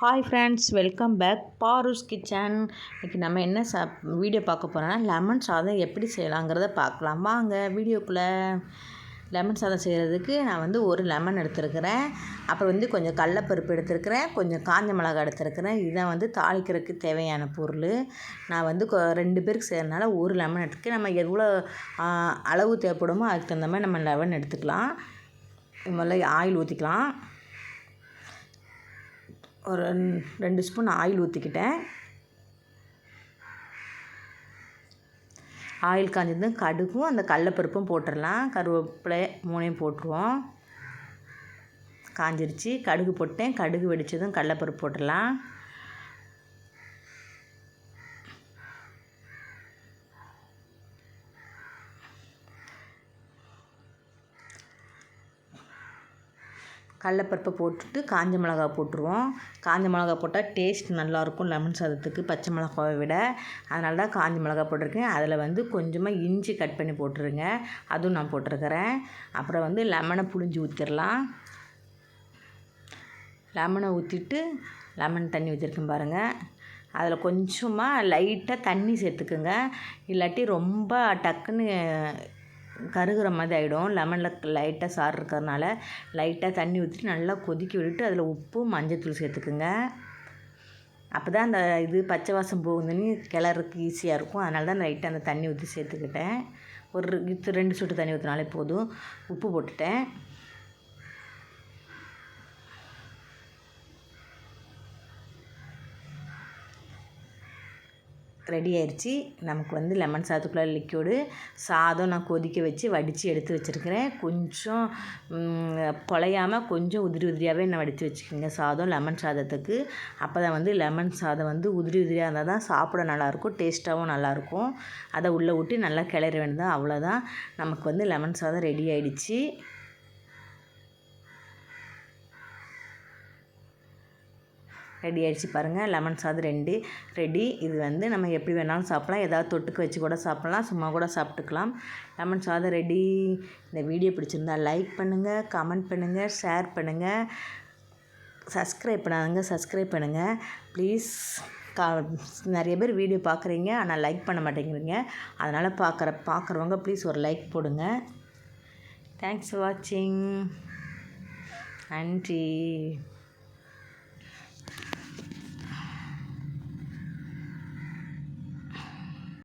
Hi friends welcome back Paru's kitchen இன்றைக்கி நம்ம என்ன சா வீடியோ பார்க்க போகிறோன்னா லெமன் சாதம் எப்படி செய்யலாங்கிறத பார்க்கலாம். வாங்க வீடியோக்குள்ளே. லெமன் சாதம் செய்கிறதுக்கு நான் வந்து ஒரு லெமன் எடுத்துருக்கிறேன். அப்புறம் வந்து கொஞ்சம் கடலப்பருப்பு எடுத்துருக்கிறேன். கொஞ்சம் காஞ்ச மிளகா எடுத்துருக்கிறேன். இதுதான் வந்து தாளிக்கிறதுக்கு தேவையான பொருள். நான் வந்து ரெண்டு பேருக்கு செய்கிறதுனால ஒரு லெமன் எடுத்துக்க நம்ம எவ்வளோ அளவு தேவைப்படுமோ அதுக்கு தகுந்த மாதிரி நம்ம லெமன் எடுத்துக்கலாம். முதல்ல ஆயில் ஊற்றிக்கலாம் ஒரு ரெண்டு ஸ்பூன் ஆயில் ஊற்றிக்கிட்டேன் ஆயில் காஞ்சதும் கடுகும் அந்த கடலப்பருப்பும் போட்டுடலாம் கருவேப்பிலை மூணையும் போட்டுருவோம். காஞ்சிருச்சு. கடுகு போட்டேன். கடுகு வெடித்ததும் கடலப்பருப்பு போட்டுடலாம் கடலப்பருப்பை போட்டுட்டு காஞ்ச மிளகா போட்டுருவோம். காஞ்ச மிளகா போட்டால் டேஸ்ட் நல்லாயிருக்கும் லெமன் சாதத்துக்கு பச்சை மிளகாவை விட. அதனால தான் காஞ்ச மிளகா போட்டிருக்கேன். அதில் வந்து கொஞ்சமாக இஞ்சி கட் பண்ணி போட்டுருங்க. அதுவும் நான் போட்டிருக்கிறேன். அப்புறம் வந்து லெமனை புழிஞ்சு ஊற்றிடலாம் லெமனை ஊற்றிட்டு லெமன் தண்ணி ஊற்றிருக்கேன் பாருங்கள் அதில் கொஞ்சமாக லைட்டாக தண்ணி சேர்த்துக்குங்க. இல்லாட்டி ரொம்ப டக்குன்னு கருகிற மாதிரி ஆகிடும் லெமனில் லைட்டாக சாறு இருக்கிறதுனால லைட்டாக தண்ணி ஊற்றிட்டு நல்லா கொதிக்க விட்டுட்டு அதில் உப்பு மஞ்சத்தூள் சேர்த்துக்குங்க. அப்போ தான் அந்த இது பச்சை வாசம் போகுதுன்னு கிளறதுக்கு ஈஸியாக இருக்கும். அதனால தான் லைட்டாக அந்த தண்ணி ஊற்றி சேர்த்துக்கிட்டேன். ஒரு ரெண்டு சொட்டு தண்ணி ஊற்றினாலே போதும். உப்பு போட்டுட்டேன். ரெடி ஆயிடுச்சு. நமக்கு வந்து லெமன் சாதத்துக்குள்ளே லிக்யூடு சாதம் நான் கொதிக்க வச்சு வடித்து எடுத்து வச்சுருக்கிறேன். கொஞ்சம் குலையாமல் கொஞ்சம் உதிரி உதிரியாகவே நான் வடித்து வச்சுக்கோங்க சாதம் லெமன் சாதத்துக்கு. அப்போ தான் வந்து லெமன் சாதம் வந்து உதிரி உதிரியாக இருந்தால் தான் சாப்பிட நல்லாயிருக்கும் டேஸ்ட்டாகவும் நல்லாயிருக்கும். அதை உள்ளே விட்டு நல்லா கிளற வேண்டியதான் அவ்வளோதான் நமக்கு வந்து லெமன் சாதம் ரெடி ஆகிடுச்சு ரெடி ஆகிடுச்சு பாருங்கள் லெமன் சாதம் ரெண்டு. ரெடி இது வந்து நம்ம எப்படி வேணாலும் சாப்பிட்லாம். ஏதாவது தொட்டுக்கு வச்சு கூட சாப்பிட்லாம். சும்மா கூட சாப்பிட்டுக்கலாம். லெமன் சாதம் ரெடி இந்த வீடியோ பிடிச்சிருந்தா லைக் பண்ணுங்கள் கமெண்ட் பண்ணுங்கள் ஷேர் பண்ணுங்கள் சப்ஸ்கிரைப் பண்ணாதங்க சப்ஸ்கிரைப் பண்ணுங்கள் ப்ளீஸ் கா நிறைய பேர் வீடியோ பார்க்குறீங்க. ஆனால் லைக் பண்ண மாட்டேங்கிறீங்க. அதனால் பார்க்குற பார்க்குறவங்க ப்ளீஸ் ஒரு லைக் போடுங்க. தேங்க்ஸ் ஃபார் வாட்சிங் நன்றி.